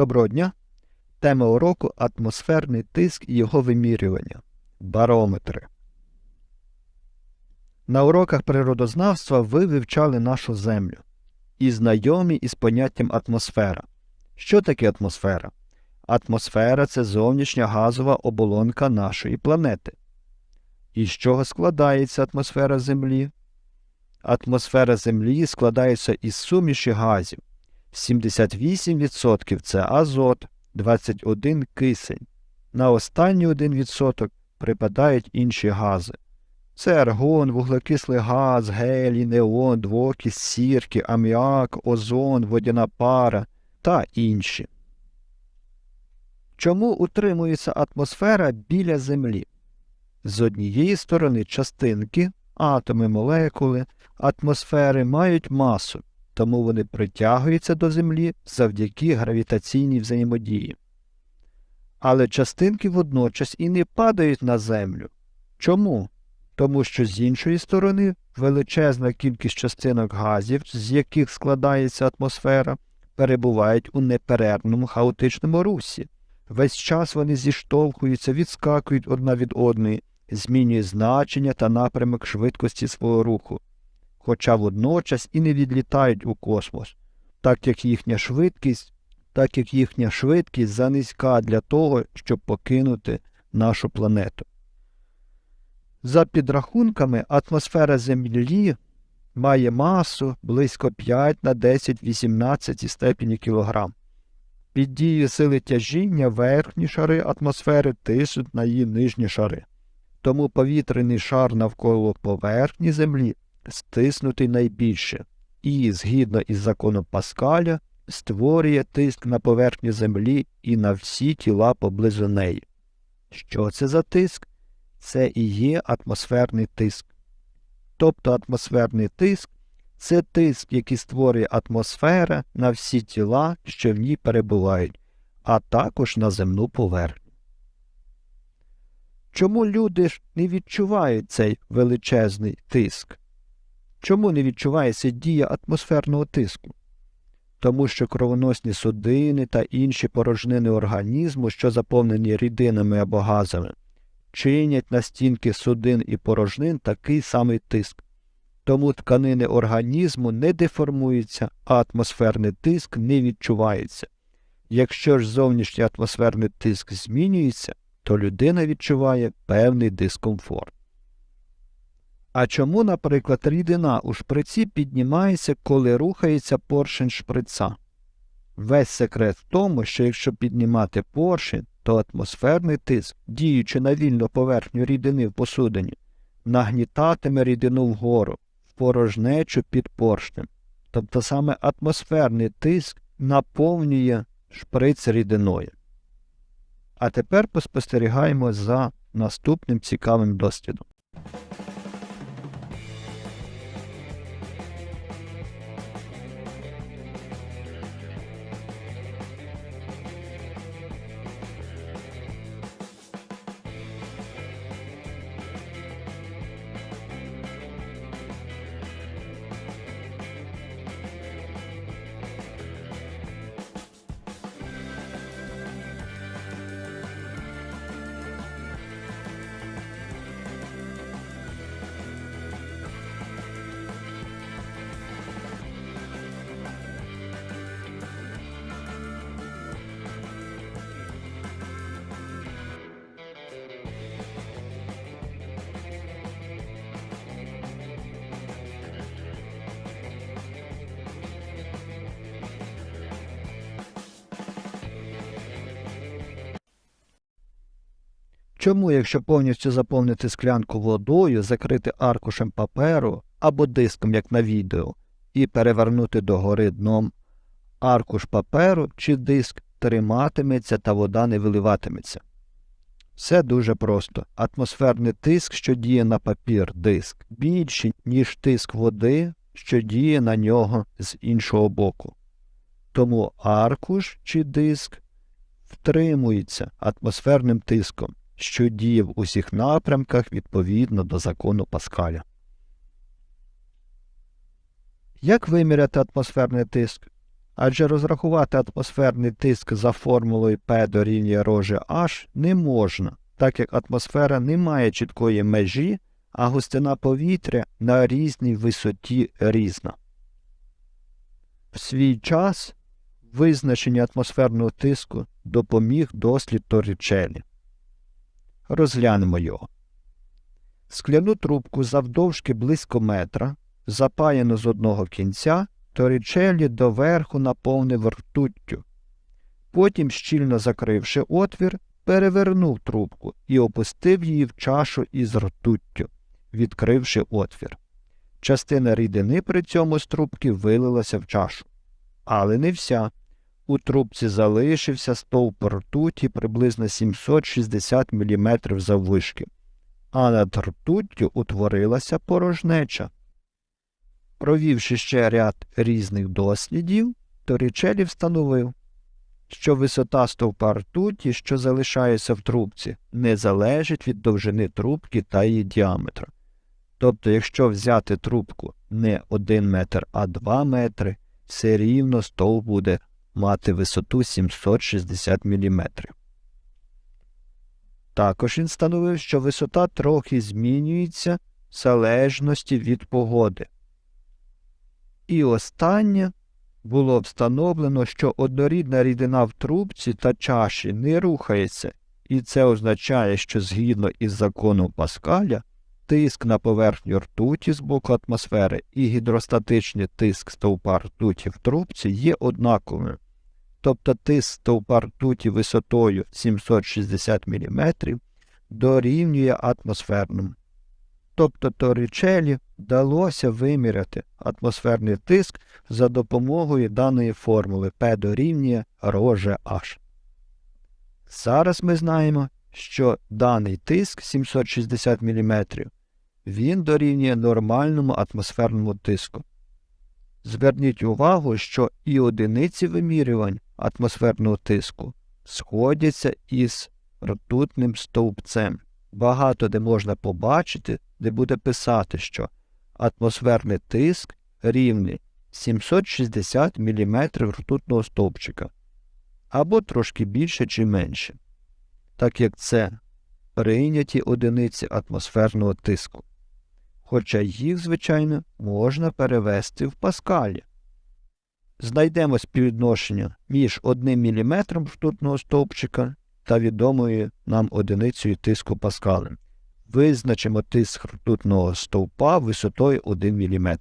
Доброго дня! Тема уроку атмосферний тиск і його вимірювання. Барометри. На уроках природознавства ви вивчали нашу Землю і знайомі із поняттям атмосфера. Що таке атмосфера? Атмосфера це зовнішня газова оболонка нашої планети. Із чого складається атмосфера Землі? Атмосфера Землі складається із суміші газів. 78% це азот, 21 кисень. На останній 1% припадають інші гази. Це аргон, вуглекислий газ, гелій, неон, двокіс, сірки, аміак, озон, водяна пара та інші. Чому утримується атмосфера біля Землі? З однієї сторони частинки, атоми, молекули, атмосфери мають масу, тому вони притягуються до Землі завдяки гравітаційній взаємодії. Але частинки водночас і не падають на Землю. Чому? Тому що з іншої сторони величезна кількість частинок газів, з яких складається атмосфера, перебувають у неперервному хаотичному русі. Весь час вони зіштовхуються, відскакують одна від одної, змінюють значення та напрямок швидкості свого руху, хоча водночас і не відлітають у космос, так як їхня швидкість, так як їхня швидкість занизька для того, щоб покинути нашу планету. За підрахунками, атмосфера Землі має масу близько 5 на 10 18 степені кілограм. Під дією сили тяжіння верхні шари атмосфери тиснуть на її нижні шари. Тому повітряний шар навколо поверхні Землі стиснутий найбільше і, згідно із законом Паскаля, створює тиск на поверхні Землі і на всі тіла поблизу неї. Що це за тиск? Це і є атмосферний тиск. Тобто атмосферний тиск це тиск, який створює атмосфера на всі тіла, що в ній перебувають, а також на земну поверхню. Чому люди ж не відчувають цей величезний тиск? Чому не відчувається дія атмосферного тиску? Тому що кровоносні судини та інші порожнини організму, що заповнені рідинами або газами, чинять на стінки судин і порожнин такий самий тиск. Тому тканини організму не деформуються, а атмосферний тиск не відчувається. Якщо ж зовнішній атмосферний тиск змінюється, то людина відчуває певний дискомфорт. А чому, наприклад, рідина у шприці піднімається, коли рухається поршень шприца? Весь секрет в тому, що якщо піднімати поршень, то атмосферний тиск, діючи на вільну поверхню рідини в посудині, нагнітатиме рідину вгору, в порожнечу під поршнем. Тобто саме атмосферний тиск наповнює шприц рідиною. А тепер поспостерігаємо за наступним цікавим досвідом. Чому, якщо повністю заповнити склянку водою, закрити аркушем паперу або диском, як на відео, і перевернути догори дном, аркуш паперу чи диск триматиметься та вода не виливатиметься? Все дуже просто. Атмосферний тиск, що діє на папір диск, більший, ніж тиск води, що діє на нього з іншого боку. Тому аркуш чи диск втримується атмосферним тиском що діє в усіх напрямках відповідно до закону Паскаля. Як виміряти атмосферний тиск? Адже розрахувати атмосферний тиск за формулою P дорівнює рожі H не можна, так як атмосфера не має чіткої межі, а густина повітря на різній висоті різна. В свій час визначення атмосферного тиску допоміг дослід Торрічелі. Розглянемо його. Скляну трубку завдовжки близько метра, запаяну з одного кінця, Торрічелі доверху наповнив ртуттю. Потім, щільно закривши отвір, перевернув трубку і опустив її в чашу із ртуттю, відкривши отвір. Частина рідини при цьому з трубки вилилася в чашу. Але не вся. У трубці залишився стовп ртуті приблизно 760 мм заввишки, а над ртуттю утворилася порожнеча. Провівши ще ряд різних дослідів, Торічелі встановив, що висота стовпа ртуті, що залишається в трубці, не залежить від довжини трубки та її діаметра. Тобто, якщо взяти трубку не 1 метр, а 2 метри, все рівно стовп буде мати висоту 760 мм. Також він встановив, що висота трохи змінюється в залежності від погоди. І останнє було встановлено, що однорідна рідина в трубці та чаші не рухається, і це означає, що згідно із законом Паскаля тиск на поверхню ртуті з боку атмосфери і гідростатичний тиск стовпа ртуті в трубці є однаковими. Тобто тиск стовпа ртуті висотою 760 мм дорівнює атмосферному. Тобто Торрічелі вдалося виміряти атмосферний тиск за допомогою даної формули P дорівнює роже H. Зараз ми знаємо, що даний тиск 760 мм він дорівнює нормальному атмосферному тиску. Зверніть увагу, що і одиниці вимірювань атмосферного тиску сходяться із ртутним стовпцем. Багато де можна побачити, де буде писати, що атмосферний тиск рівний 760 мм ртутного стовпчика або трошки більше чи менше, так як це прийняті одиниці атмосферного тиску. Хоча їх, звичайно, можна перевести в паскалі. Знайдемо співвідношення між 1 мм ртутного стовпчика та відомою нам одиницею тиску паскалем. Визначимо тиск ртутного стовпа висотою 1 мм.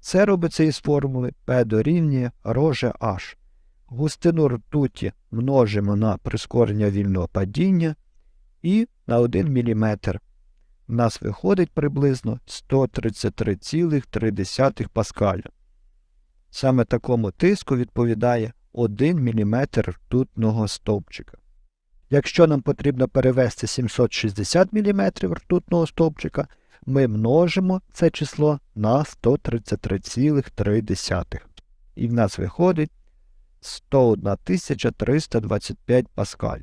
Це робиться із формули P дорівнює роже H. Густину ртуті множимо на прискорення вільного падіння і на 1 мм. У нас виходить приблизно 133,3 паскаля. Саме такому тиску відповідає 1 мм ртутного стовпчика. Якщо нам потрібно перевести 760 мм ртутного стовпчика, ми множимо це число на 133,3. І в нас виходить 101 325 паскаль.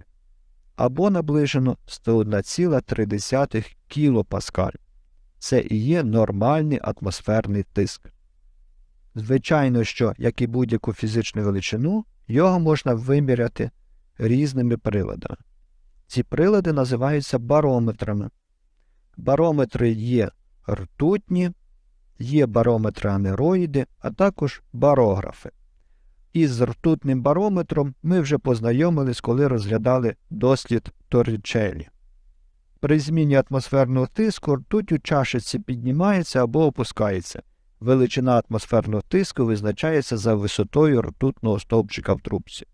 Або наближено 101,3 кілопаскаль. Це і є нормальний атмосферний тиск. Звичайно, що, як і будь-яку фізичну величину, його можна виміряти різними приладами. Ці прилади називаються барометрами. Барометри є ртутні, є барометри анероїди, а також барографи. Із ртутним барометром ми вже познайомились, коли розглядали дослід Торрічелі. При зміні атмосферного тиску ртуть у чашиці піднімається або опускається. Величина атмосферного тиску визначається за висотою ртутного стовпчика в трубці.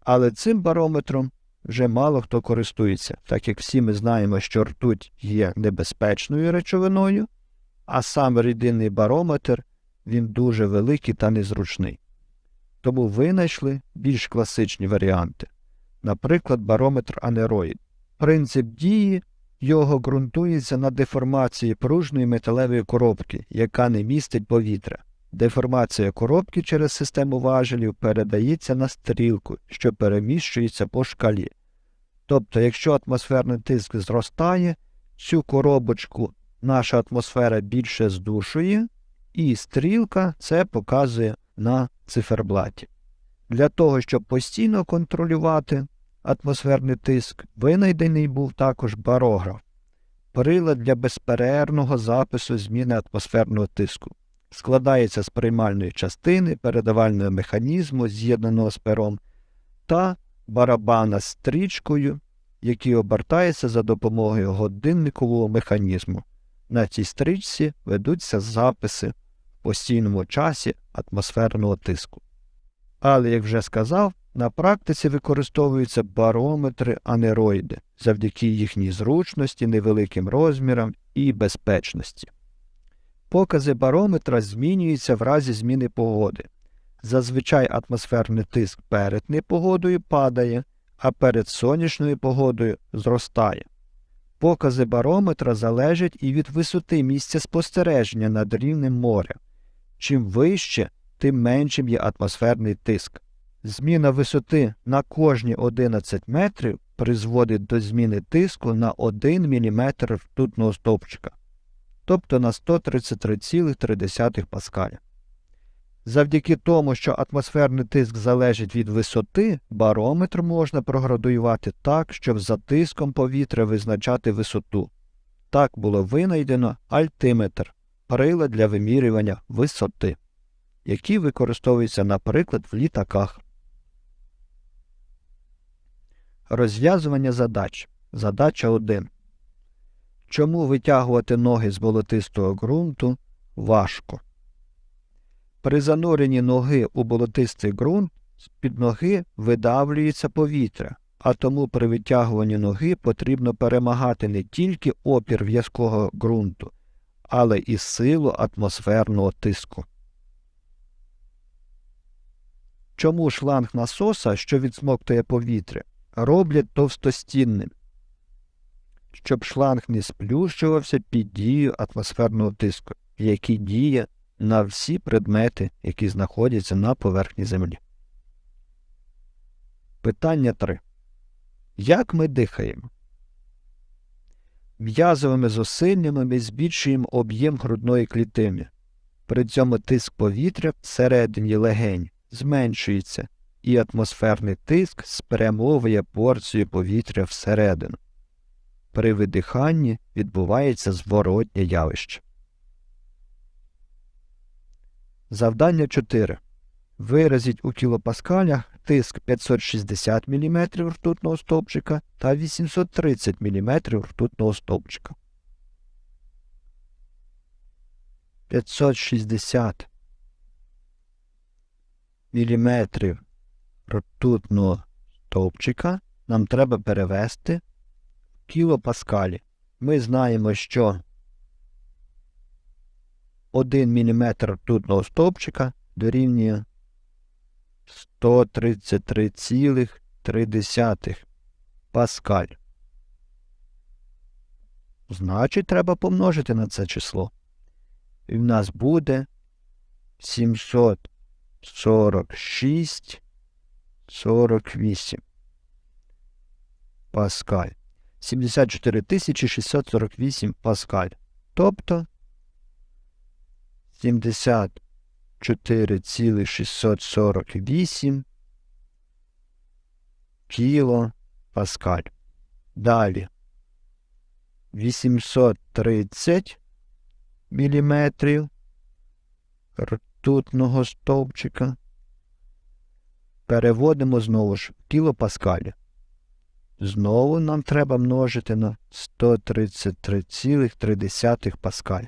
Але цим барометром вже мало хто користується, так як всі ми знаємо, що ртуть є небезпечною речовиною, а сам рідинний барометр він дуже великий та незручний. Тому винайшли більш класичні варіанти, наприклад, барометр анероїд. Принцип дії його ґрунтується на деформації пружної металевої коробки, яка не містить повітря. Деформація коробки через систему важелів передається на стрілку, що переміщується по шкалі. Тобто, якщо атмосферний тиск зростає, цю коробочку наша атмосфера більше здушує, і стрілка це показує на циферблаті. Для того, щоб постійно контролювати атмосферний тиск, винайдений був також барограф, прилад для безперервного запису зміни атмосферного тиску. Складається з приймальної частини, передавального механізму, з'єднаного з пером, та барабана з стрічкою, який обертається за допомогою годинникового механізму. На цій стрічці ведуться записи постійному часі атмосферного тиску. Але, як вже сказав, на практиці використовуються барометри анероїди завдяки їхній зручності, невеликим розмірам і безпечності. Покази барометра змінюються в разі зміни погоди. Зазвичай атмосферний тиск перед непогодою падає, а перед сонячною погодою зростає. Покази барометра залежать і від висоти місця спостереження над рівнем моря. Чим вище, тим меншим є атмосферний тиск. Зміна висоти на кожні 11 метрів призводить до зміни тиску на 1 мм ртутного стовпчика, тобто на 133,3 паскаля. Завдяки тому, що атмосферний тиск залежить від висоти, барометр можна проградуювати так, щоб за тиском повітря визначати висоту. Так було винайдено альтиметр прилад для вимірювання висоти, який використовується, наприклад, в літаках. Розв'язування задач. Задача 1. Чому витягувати ноги з болотистого ґрунту важко? При зануренні ноги у болотистий ґрунт з-під ноги видавлюється повітря, а тому при витягуванні ноги потрібно перемагати не тільки опір в'язкого ґрунту, але і силу атмосферного тиску. Чому шланг насоса, що відсмоктує повітря, роблять товстостінним? Щоб шланг не сплющувався під дією атмосферного тиску, який діє на всі предмети, які знаходяться на поверхні Землі. Питання 3. Як ми дихаємо? М'язовими зусиллями ми збільшуємо об'єм грудної клітини. При цьому тиск повітря всередині легень зменшується, і атмосферний тиск спрямовує порцію повітря всередину. При видиханні відбувається зворотнє явище. Завдання 4. Виразіть у кілопаскалях тиск 560 мм ртутного стовпчика та 830 мм ртутного стовпчика. 560 мм ртутного стовпчика нам треба перевести в кілопаскалі. Ми знаємо, що 1 мм ртутного стовпчика дорівнює 133,3 паскаль. Значить, треба помножити на це число. І в нас буде 746 48 паскаль. 74 648 паскаль. Тобто 74,648 кіло. Далі 830 міліметрів ртутного стовпчика. Переводимо знову ж в кілопаскалі. Знову нам треба множити на 133,3 паскаль.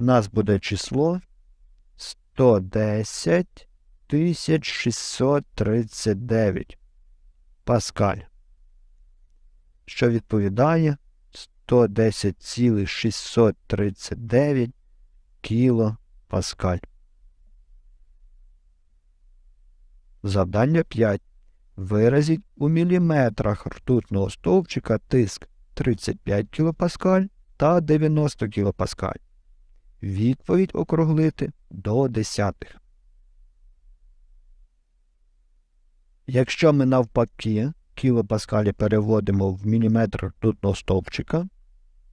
У нас буде число 110 639 паскаль, що відповідає 110,639 кіло. Завдання 5. Виразіть у міліметрах ртутного стовпчика тиск 35 кПа та 90 кПа. Відповідь округлити до десятих. Якщо ми навпаки кілопаскалі переводимо в міліметр ртутного стовпчика,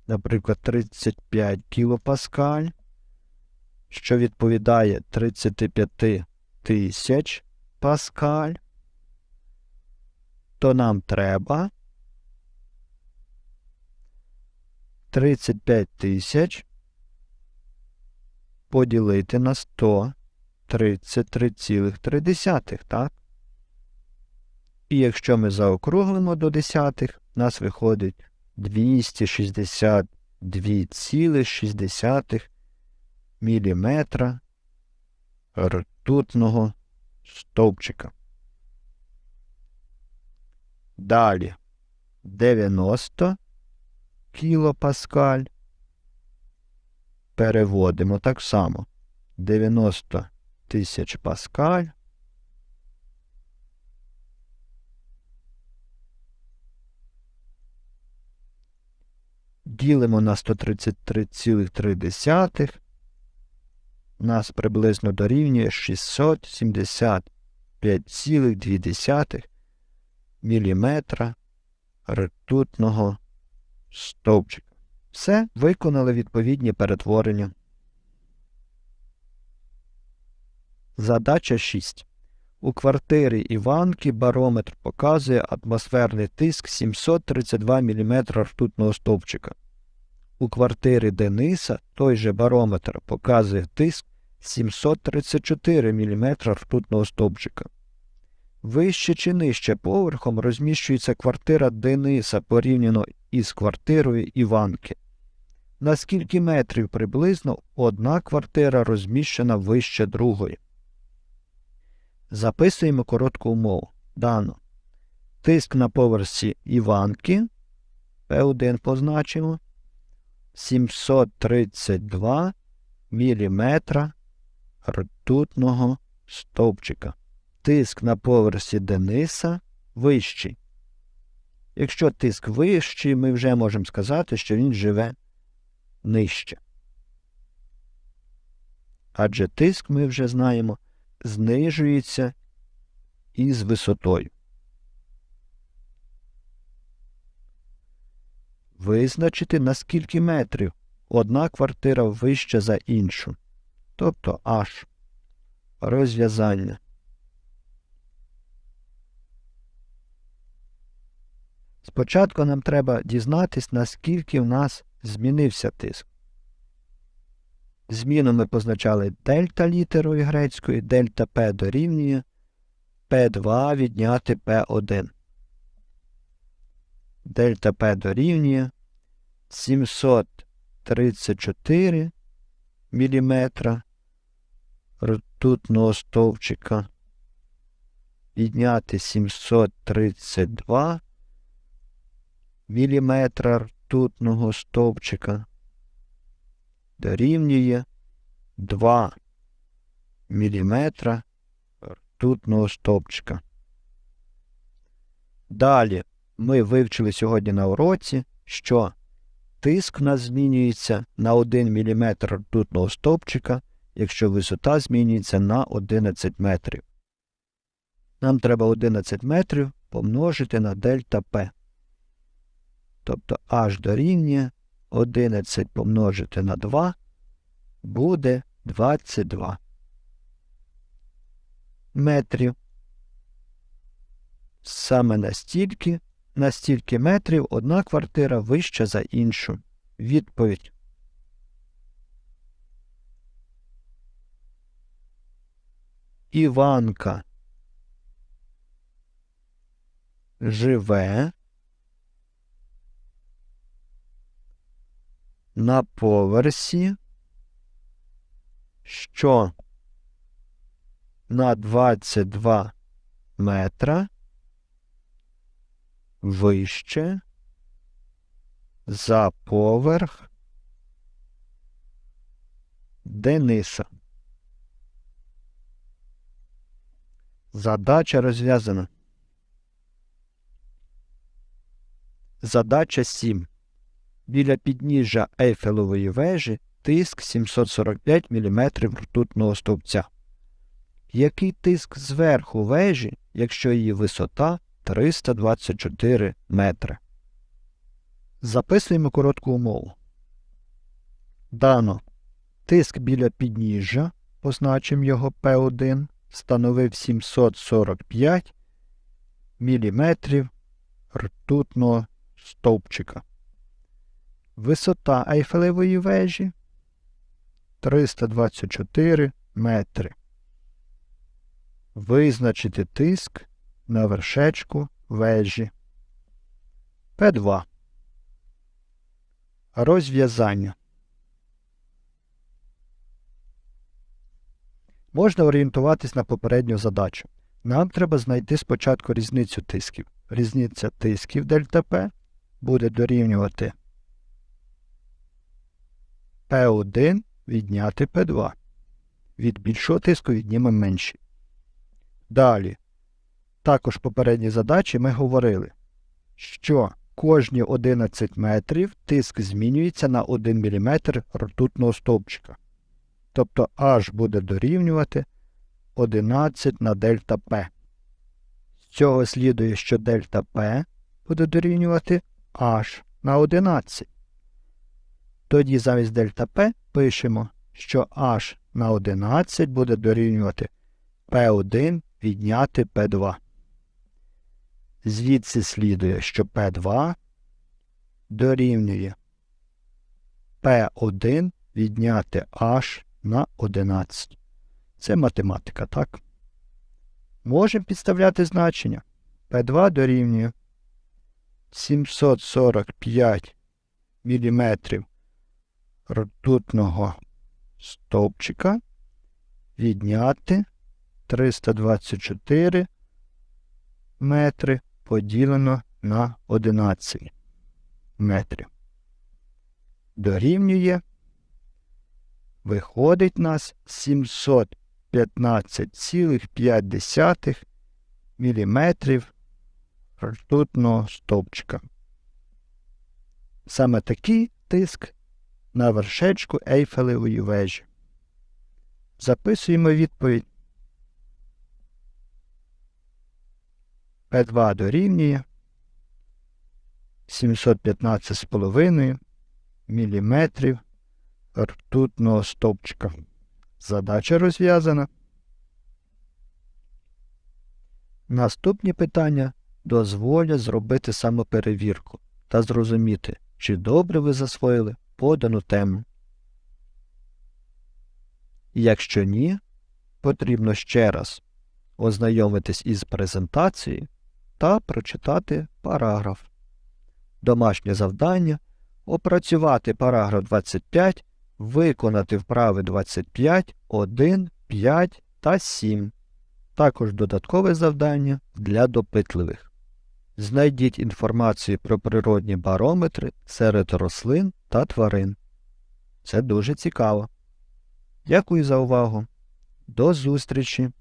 наприклад, 35 кілопаскаль, що відповідає 35 тисяч паскаль, то нам треба 35 тисяч поділити на 133,3, так? І якщо ми заокруглимо до десятих, у нас виходить 262,6 міліметра ртутного стовпчика. Далі 90 кілопаскаль. Переводимо так само. 90 тисяч паскаль. Ділимо на 133,3. Нас приблизно дорівнює 675,2 міліметра ртутного стовпчика. Все, виконали відповідні перетворення. Задача 6. У квартирі Іванки барометр показує атмосферний тиск 732 мм ртутного стовпчика. У квартири Дениса той же барометр показує тиск 734 мм ртутного стовпчика. Вище чи нижче поверхом розміщується квартира Дениса порівняно із квартирою Іванки. На скільки метрів приблизно одна квартира розміщена вище другої. Записуємо коротку умову. Дано. Тиск на поверсі Іванки P1 позначимо 732 мм ртутного стовпчика. Тиск на поверсі Дениса вищий. Якщо тиск вищий, ми вже можемо сказати, що він живе нижче. Адже тиск, ми вже знаємо, знижується із висотою. Визначити, на скільки метрів одна квартира вища за іншу. Тобто H. Розв'язання. Спочатку нам треба дізнатись, наскільки в нас змінився тиск. Зміну ми позначали дельта літерою грецькою, дельта П дорівнює П2 відняти П1. Дельта П дорівнює 734 мм ртутного стовпчика. Відняти 732 мм ртутного стовпчика дорівнює 2 мм ртутного стовпчика. Далі ми вивчили сьогодні на уроці, що тиск у нас змінюється на 1 мм ртутного стовпчика, якщо висота змінюється на 11 метрів. Нам треба 11 метрів помножити на дельта П. Тобто H дорівнює 11 помножити на 2 буде 22 метрів. Саме настільки, на стільки метрів одна квартира вища за іншу. Відповідь. Іванка живе на поверсі, що на 22 метра вище за поверх Дениса. Задача розв'язана. Задача 7. Біля підніжжя Ейфелевої вежі тиск 745 мм ртутного стовпця. Який тиск зверху вежі, якщо її висота 324 метри? Записуємо коротку умову. Дано тиск біля підніжжя, позначимо його P1, становив 745 мм ртутного стовпчика. Висота Ейфелевої вежі 324 метри. Визначити тиск на вершечку вежі. П2. Розв'язання. Можна орієнтуватись на попередню задачу. Нам треба знайти спочатку різницю тисків. Різниця тисків дельта буде дорівнювати P1 відняти P2. Від більшого тиску віднімемо менший. Далі. Також в попередній задачі ми говорили, що кожні 11 метрів тиск змінюється на 1 мм ртутного стовпчика. Тобто H буде дорівнювати 11 на дельта P. З цього слідує, що дельта P буде дорівнювати H на 11. Тоді замість дельта P пишемо, що H на 11 буде дорівнювати P1 відняти P2. Звідси слідує, що P2 дорівнює P1 відняти H на 11. Це математика, так? Можемо підставляти значення. P2 дорівнює 745 мм ртутного стовпчика відняти 324 метри поділено на 11 метрів. Дорівнює, виходить нас 715,5 мм ртутного стовпчика. Саме такий тиск на вершечку Ейфелевої вежі. Записуємо відповідь. P2 дорівнює 715,5 мм ртутного стовпчика. Задача розв'язана. Наступні питання дозволять зробити самоперевірку та зрозуміти, чи добре ви засвоїли подану тему. Якщо ні, потрібно ще раз ознайомитись із презентацією та прочитати параграф. Домашнє завдання опрацювати параграф 25, виконати вправи 25, 1, 5 та 7. Також додаткове завдання для допитливих. Знайдіть інформацію про природні барометри серед рослин та тварин. Це дуже цікаво. Дякую за увагу. До зустрічі!